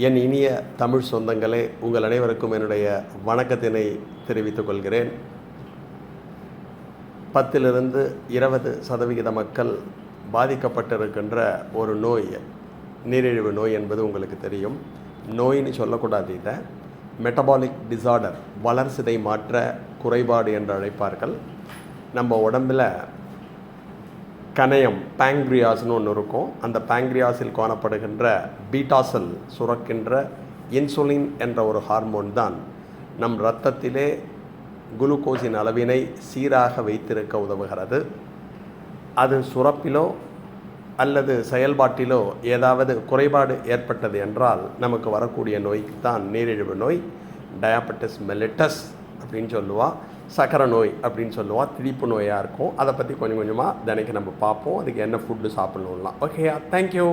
என் இனிய தமிழ் சொந்தங்களே உங்கள் அனைவருக்கும் என்னுடைய வணக்கத்தினை தெரிவித்துக் கொள்கிறேன். பத்திலிருந்து இருபது சதவிகித மக்கள் பாதிக்கப்பட்டிருக்கின்ற ஒரு நோய் நீரிழிவு நோய் என்பது உங்களுக்கு தெரியும். நோயின்னு சொல்லக்கூடாது இதை. மெட்டபாலிக் டிசார்டர் வளர்சிதை மாற்ற குறைபாடு என்று அழைப்பார்கள். நம்ம உடம்பில் கணையம் பேங்க்ரியாஸ்னு ஒன்று இருக்கும். அந்த பேங்க்ரியாஸில் காணப்படுகின்ற பீட்டாசல் சுரக்கின்ற இன்சுலின் என்ற ஒரு ஹார்மோன் தான் நம் இரத்தத்திலே குளுக்கோஸின் அளவினை சீராக வைத்திருக்க உதவுகிறது. அது சுரப்பிலோ அல்லது செயல்பாட்டிலோ ஏதாவது குறைபாடு ஏற்பட்டது என்றால் நமக்கு வரக்கூடிய நோய்க்கு தான் நீரிழிவு நோய் டயாபெட்டிஸ் மெலிட்டஸ் அப்படின்னு சொல்லுவா. சக்கரை நோய் அப்படின்னு சொல்லுவாள் திரிப்பு நோயாக இருக்கும். அதை பற்றி கொஞ்சம் கொஞ்சமாக தினைக்கு நம்ம பார்ப்போம். அதுக்கு என்ன ஃபுட்டு சாப்பிட்ணும்லாம். ஓகேயா தேங்க்யூ